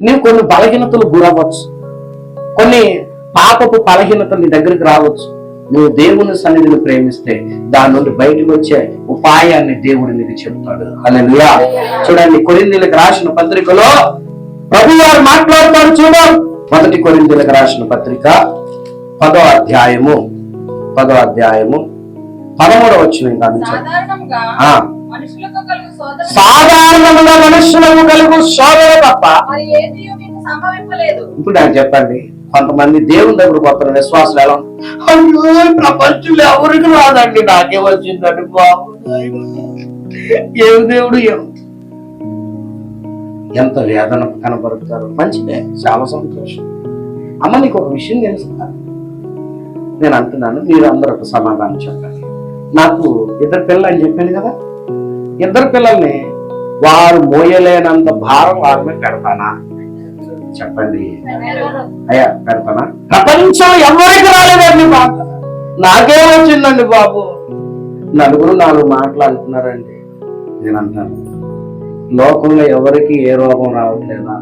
నీవు కొన్ని బలహీనతలు గురవ్వచ్చు. కొన్ని పాపపు బలహీనతలు నీ దగ్గరికి రావచ్చు. నువ్వు దేవుని సన్నిధిని ప్రేమిస్తే దాని నుండి బయటకు వచ్చే ఉపాయాన్ని దేవుడు నీకు చెప్తాడు. అలా చూడండి కొరిందీలకు రాసిన పత్రికలో ప్రభు వారు మాట్లాడతారు చూడ మొదటి కొరిందీలకు రాసిన పత్రిక పదో అధ్యాయము పదో అధ్యాయము పదమూడవ వచ్చిన సాధారణంగా ఆ మనుషులకు కలుగు సోదరు సాధారణంగా మనుషులకు కలుగు శోధన తప్ప ఇప్పుడు నాకు చెప్పండి కొంతమంది దేవుని దగ్గరకు వస్తున్న విశ్వాసాలు ఎలా అయ్యో ప్రపంచంలో ఎవరికి రాదండి? నాకే వచ్చిందండి బాబు. ఏం దేవుడు ఏం? ఎంత వేదన కనబరుతారు? మంచిదే చాలా సంతోషం. అమ్మ నీకు ఒక విషయం తెలుసా? నేను అంటున్నాను మీరు అందరూ ఒక సమాధానం చెప్పండి. నాకు ఇద్దరు పిల్లలు అని చెప్పాను కదా ఇద్దరు పిల్లల్ని వారు మోయలేనంత భారం వారి మీద పెడతానా? చెప్పండి. అయ్యా పెడతానా? ప్రపంచం ఎవరికి రాలేదండి బాబు? నాకే వచ్చిందండి బాబు? నలుగురు నాలుగు మాట్లాడుతున్నారండి నేను అంటాను లోకంలో ఎవరికి ఏ రోగం రావట్లేదా?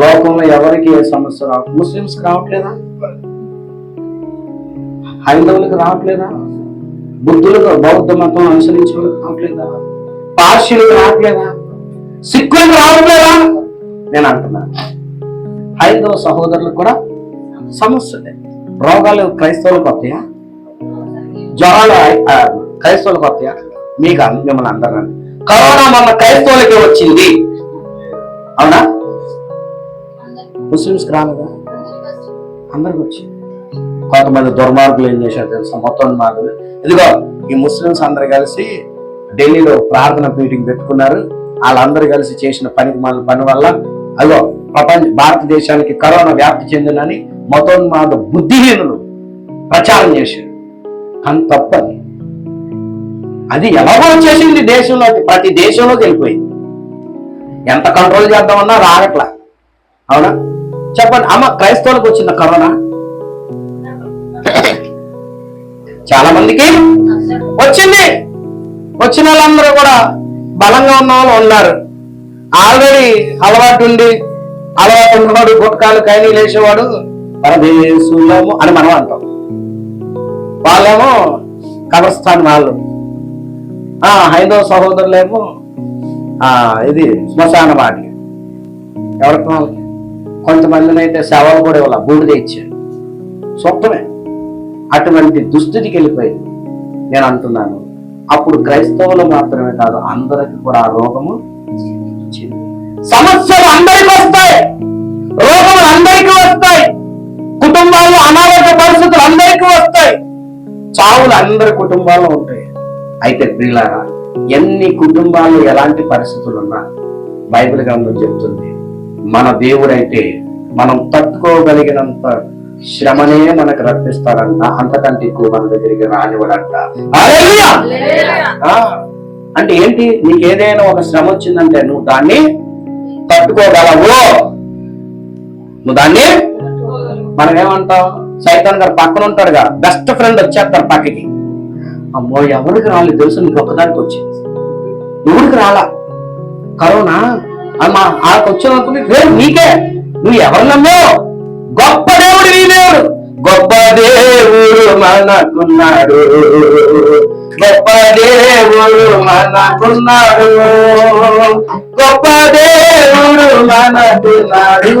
లోకంలో ఎవరికి ఏ సమస్య రావట్లేదు? ముస్లిమ్స్ రావట్లేదా? హైందవులకు రావట్లేదా? బుద్ధులకు బౌద్ధ మతం అనుసరించే. రావట్లేదా పార్షిలకు రావట్లేదా? సిక్కులకు రావట్లేదా? నేను అంటున్నా. హైందవ సహోదరులకు కూడా సమస్యలే రోగాలు క్రైస్తవులకు వస్తాయా? జ్వరాలు క్రైస్తవులకు వస్తాయా? మీకు అన్- మిమ్మల్ని అందరూ కరోనా మన క్రైస్తవులకి వచ్చింది. అవునా? ముస్లిమ్స్కి రాలేదా? అందరికి వచ్చింది. కొంతమంది దుర్మార్గులు ఏం చేశారు తెలుసా? మొత్తం మార్గులు ఇదిగో ఈ ముస్లిమ్స్ అందరు కలిసి ఢిల్లీలో ప్రార్థన మీటింగ్ పెట్టుకున్నారు. వాళ్ళందరూ కలిసి చేసిన పనికి మన పని వల్ల అదో ప్రపంచ భారతదేశానికి కరోనా వ్యాప్తి చెందినని మతోన్మాద బుద్ధిహీనులు ప్రచారం చేశారు. కానీ తప్పది. అది ఎలాగో వచ్చేసింది దేశంలో ప్రతి దేశంలో వెళ్ళిపోయింది. ఎంత కంట్రోల్ చేద్దామన్నా రాగట్లా అవునా? చెప్పండి అమ్మ క్రైస్తవులకు వచ్చింది కరోనా? చాలా మందికి వచ్చింది. వచ్చిన వాళ్ళందరూ కూడా బలంగా ఉన్న వాళ్ళు ఉన్నారు. ఆల్రెడీ అలవాటు ఉండి అలవాటు ఉన్నవాడు గుట్కాలు కైనీలు వేసేవాడు పరదేశులము అని మనం అంటాం. వాళ్ళేమో కబర్స్థాన్ వాళ్ళు. ఆ హైందవ సహోదరులేమో ఆ ఇది శ్మశాన వాటి ఎవరికి వాళ్ళకి కొంతమందిని అయితే సేవలు కూడా ఇవ్వాలి? బూడిద ఇచ్చాడు. సొంతమే. అటువంటి దుస్థితికి వెళ్ళిపోయింది. నేను అంటున్నాను అప్పుడు క్రైస్తవులు మాత్రమే కాదు అందరికి కూడా ఆ రోగము సమస్యలు అందరికి వస్తాయి రోగములు అందరికీ వస్తాయి కుటుంబాల్లో అనారోగ్య పరిస్థితులు అందరికీ వస్తాయి చావులు అందరి కుటుంబాల్లో ఉంటాయి. అయితే ప్రియులారా ఎన్ని కుటుంబాల్లో ఎలాంటి పరిస్థితులు ఉన్నా బైబిల్ గ్రంథం చెప్తుంది మన దేవుడైతే మనం తట్టుకోగలిగినంత శ్రమనే మనకు రప్పిస్తాడంట అంతకంటే ఎక్కువ మన దగ్గరికి రానివ్వడంట. అంటే ఏంటి? నీకు ఏదైనా ఒక శ్రమ వచ్చిందంటే నువ్వు దాన్ని తట్టుకోగలవు. నువ్వు దాన్ని మనం ఏమంటాం సైతాన్ గారు పక్కన ఉంటాడుగా బెస్ట్ ఫ్రెండ్ వచ్చేస్తాడు పక్కకి. అమ్మో ఎవరికి రాలేదు తెలుసు? నీకు ఒక్కదానికి వచ్చింది ఎవరికి రాలా? కరోనా? అమ్మా ఆకు వచ్చినప్పుడు నీకే. నువ్వు ఎవరు నమ్మావు గొప్ప మనకున్నాడు గొప్ప దేవుడు మనకున్నాడు. గొప్ప దేవుడు మనకున్నాడు.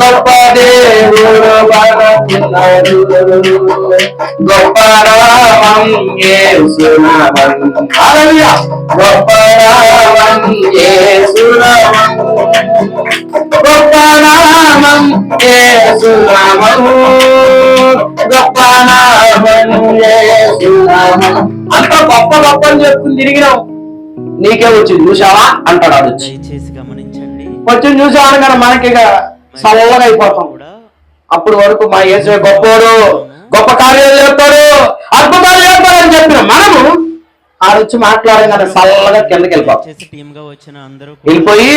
గొప్ప దేవుడు మనకున్నాడు. గొప్ప రామం యేసునామం గొప్ప రామం యేసునామం గొప్ప నామం. యేసునామం గొప్ప నామం. యేసునామం అంత గొప్ప గొప్ప అని చెప్పుకుని తిరిగినాం. నీకే వచ్చింది. చూసావా అంటాడు అది వచ్చి దయచేసి గమనించండి. వచ్చి చూసావని కానీ మనకి చల్లగా అయిపోతాం. అప్పుడు వరకు మా యేసే గొప్పోడు గొప్ప కార్యాలు చేస్తాడు అద్భుతాలు చేస్తాడని చెప్పిన మనము ఆడొచ్చి మాట్లాడగానే చల్లగా కిందకి వెళ్ళిపోతాం. చేసి టీమ్గా వచ్చిన అందరూ కూడా వెళ్ళిపోయి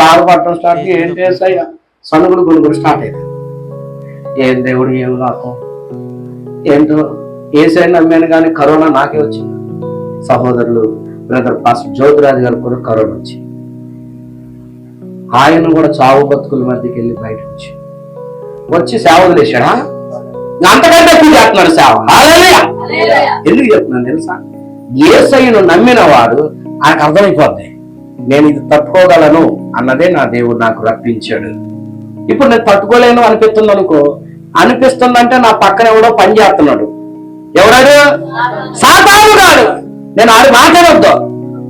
బాధపడటం స్టార్ట్ ఏం చేస్తాయి? సనుగుడు గుణుగుడు స్టార్ట్ అయింది ఏం దేవుడు ఏం నాకు ఏంటో ఏసై నమ్మాను కానీ కరోనా నాకే వచ్చింది. సహోదరులు బ్రదర్ పాస్ జ్యోతిరాజు గారు కూడా కరోనా వచ్చింది ఆయన కూడా చావు బతుకుల మధ్యకి వెళ్ళి బయటకు వచ్చి. వచ్చి సేవ వదిలేశాడా అంతకంటే ఎక్కువ చేస్తున్నాడు సేవ. ఎందుకు చెప్తున్నాను తెలుసా? ఏసయ్యను నమ్మిన వాడు ఆయనకు అర్థమైపోద్ది. నేను ఇది తట్టుకోగలను అన్నదే నా దేవుడు నాకు రప్పించాడు. ఇప్పుడు నేను తట్టుకోలేను అనిపిస్తుంది అనుకో. అనిపిస్తుందంటే నా పక్కన ఎవడో పని చేస్తున్నాడు. ఎవడాడు సాతాను. కాడు నేను ఆడు మాట్లాడొద్దు.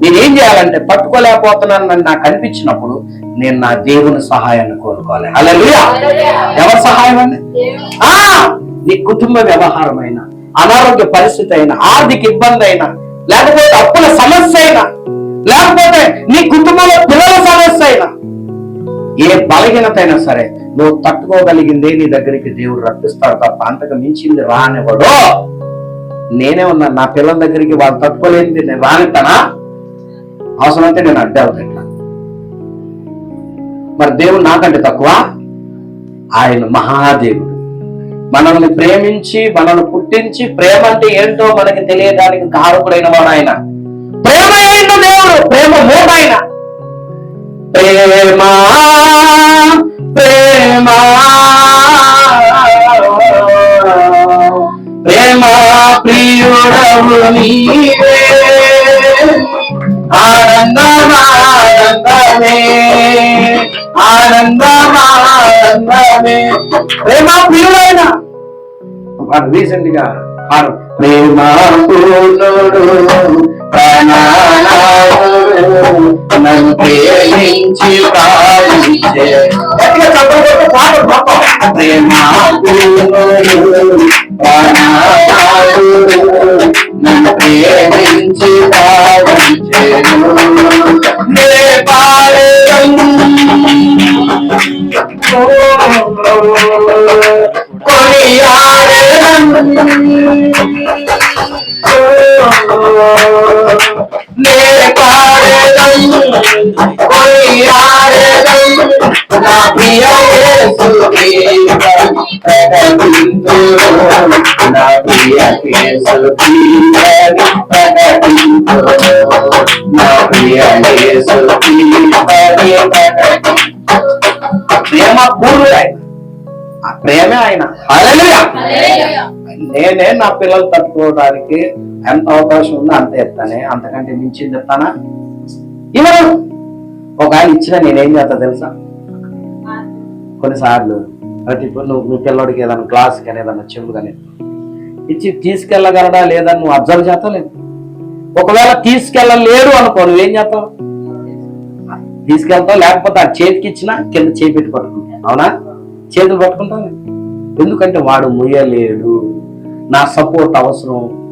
నేనేం చేయాలంటే పట్టుకోలేకపోతున్నాను అని నాకు అనిపించినప్పుడు నేను నా దేవుని సహాయాన్ని కోరుకోవాలి. అలా ఎవరి సహాయం అండి? ఆ నీ కుటుంబ వ్యవహారమైన అనారోగ్య పరిస్థితి అయినా ఆర్థిక ఇబ్బంది అయినా లేకపోతే అప్పుల సమస్య అయినా లేకపోతే నీ కుటుంబంలో పిల్లల సమస్య అయినా ఏ బలహీనత అయినా సరే నువ్వు తట్టుకోగలిగిందే నీ దగ్గరికి దేవుడు రప్పిస్తాడు తప్ప అంతకు మించింది రానివ్వడు. నేనే ఉన్నా నా పిల్లల దగ్గరికి వాళ్ళు తట్టుకోలేనిది నేను రానిస్తానా? అంటే నేను అడ్డే ఇట్లా. మరి దేవుడు నాకంటే తక్కువ? ఆయన మహాదేవుడు. మనల్ని ప్రేమించి మనల్ని పుట్టించి ప్రేమ అంటే ఏంటో మనకి తెలియడానికి కారకుడైన వాడు ఆయన. ప్రేమ ఏంటో దేవుడు? ప్రేమ మూడు ఆయన ప్రేమ ప్రియుడవు నీవే ఆనందమానందమే ఆనందమానందమే ప్రేమ ప్రియుడైన వాడు రీసెంట్గా పాడు ప్రేమ పూర్ణుడు నన్ను ప్రేమించి పాలించే. ప్రేమ పూర్ణుడు నన్ను ప్రేమించి పాలించేను నే ప్రేమ పూర్వుడైన ఆ ప్రేమే ఆయన. నేనే నా పిల్లలు తట్టుకోవడానికి ఎంత అవకాశం ఉందో అంత ఎత్తానే అంతకంటే మించింది ఎత్తానా ఇవ్వను ఒక ఆయన ఇచ్చినా నేనేం చేస్తా తెలుసా? కొన్నిసార్లు. అంటే ఇప్పుడు నువ్వు నువ్వు పిల్లడికి ఏదైనా గ్లాస్ కానీ ఏదైనా చెంబు కానీ ఇచ్చి తీసుకెళ్ళగలడా లేదా నువ్వు అబ్జర్వ్ చేస్తావు లేదు? ఒకవేళ తీసుకెళ్ళలేడు అనుకో నువ్వేం చేస్తావు? తీసుకెళ్తావు లేకపోతే ఆ చేతికి ఇచ్చినా కింద చేపెట్టి పట్టుకుంటావు. అవునా? చేతులు పట్టుకుంటావు ఎందుకంటే వాడు ముయ్యలేడు. నా సపోర్ట్ అవసరం.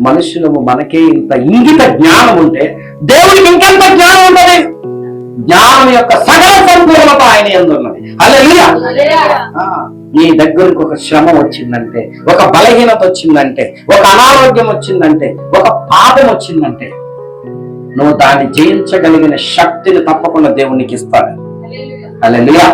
మనుషులము మనకే ఇంత ఇంగిత జ్ఞానం ఉంటే దేవుడికి ఇంకెంత జ్ఞానం ఉంటుంది? జ్ఞానం యొక్క సకల సంపూర్ణత ఆయన ఎందున్నది. ఆ, నీ దగ్గరకు ఒక శ్రమ వచ్చిందంటే ఒక బలహీనత వచ్చిందంటే ఒక అనారోగ్యం వచ్చిందంటే ఒక పాపం వచ్చిందంటే నువ్వు దాన్ని జయించగలిగిన శక్తిని తప్పకుండా దేవునికి ఇస్తాడు హల్లెలూయా. హల్లెలూయా